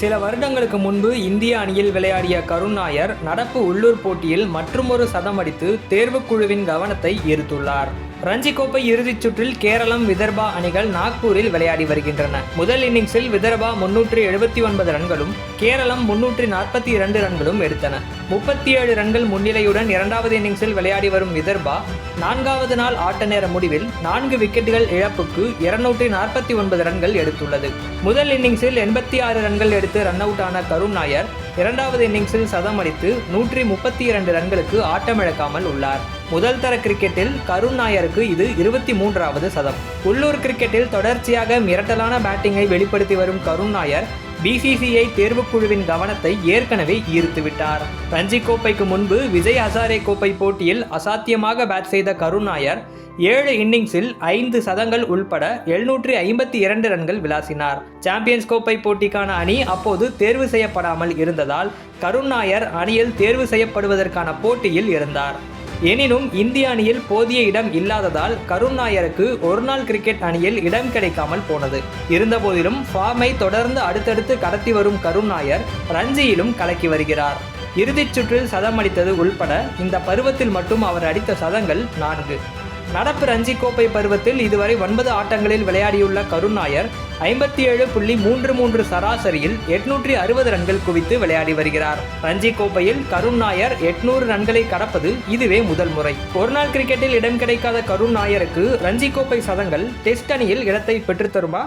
சில வருடங்களுக்கு முன்பு இந்திய அணியில் விளையாடிய கருண் நாயர் நடப்பு உள்ளூர் போட்டியில் மற்றுமொரு சதம் அடித்து தேர்வுக்குழுவின் கவனத்தை ஈர்த்துள்ளார். ரஞ்சி கோப்பை இறுதிச் சுற்றில் கேரளம் விதர்பா அணிகள் நாக்பூரில் விளையாடி வருகின்றன. முதல் இன்னிங்ஸில் விதர்பா முன்னூற்றி எழுபத்தி ஒன்பது ரன்களும் கேரளம் முன்னூற்றி நாற்பத்தி இரண்டு ரன்களும் எடுத்தன. முப்பத்தி ஏழு ரன்கள் முன்னிலையுடன் இரண்டாவது இன்னிங்ஸில் விளையாடி வரும் விதர்பா நான்காவது நாள் ஆட்ட நேர முடிவில் நான்கு விக்கெட்டுகள் இழப்புக்கு இருநூற்றி நாற்பத்தி ஒன்பது ரன்கள் எடுத்துள்ளது. முதல் இன்னிங்ஸில் எண்பத்தி ஆறு ரன்கள் எடுத்து ரன் அவுட் ஆன கருண் நாயர் இரண்டாவது இன்னிங்ஸில் சதம் அடித்து நூற்றி முப்பத்தி இரண்டு ரன்களுக்கு ஆட்டமிழக்காமல் உள்ளார். முதல் தர கிரிக்கெட்டில் கருண் நாயருக்கு இது இருபத்தி மூன்றாவது சதம். உள்ளூர் கிரிக்கெட்டில் தொடர்ச்சியாக மிரட்டலான பேட்டிங்கை வெளிப்படுத்தி வரும் கருண் நாயர் பிசிசிஐ தேர்வுக்குழுவின் கவனத்தை ஏற்கனவே ஈர்த்துவிட்டார். ரஞ்சி கோப்பைக்கு முன்பு விஜய் ஹசாரே கோப்பை போட்டியில் அசாத்தியமாக பேட் செய்த கருண் நாயர் ஏழு இன்னிங்ஸில் ஐந்து சதங்கள் உள்பட எழுநூற்றி ஐம்பத்தி இரண்டு ரன்கள் விளாசினார். சாம்பியன்ஸ் கோப்பை போட்டிக்கான அணி அப்போது தேர்வு செய்யப்படாமல் இருந்ததால் கருண் நாயர் அணியில் தேர்வு செய்யப்படுவதற்கான போட்டியில் இருந்தார். எனினும் இந்திய அணியில் போதிய இடம் இல்லாததால் கருண் நாயருக்கு ஒருநாள் கிரிக்கெட் அணியில் இடம் கிடைக்காமல் போனது. இருந்தபோதிலும் ஃபார்மை தொடர்ந்து அடுத்தடுத்து கடத்தி வரும் கருண் நாயர் ரஞ்சியிலும் கலக்கி வருகிறார். இறுதிச் சுற்றில் சதம் அடித்தது உள்பட இந்த பருவத்தில் மட்டும் அவர் அடித்த சதங்கள் நான்கு. நடப்பு ரஞ்சி கோப்பை பருவத்தில் இதுவரை ஒன்பது ஆட்டங்களில் விளையாடியுள்ள கருண் நாயர் ஐம்பத்தி ஏழு புள்ளி மூன்று மூன்று சராசரியில் எட்நூற்றி அறுபது ரன்கள் குவித்து விளையாடி வருகிறார். ரஞ்சி கோப்பையில் கருண் நாயர் எட்நூறு ரன்களை கடப்பது இதுவே முதல் முறை. ஒருநாள் கிரிக்கெட்டில் இடம் கிடைக்காத கருண் நாயருக்கு ரஞ்சி கோப்பை சதங்கள் டெஸ்ட் அணியில் இடத்தை பெற்றுத்தருமா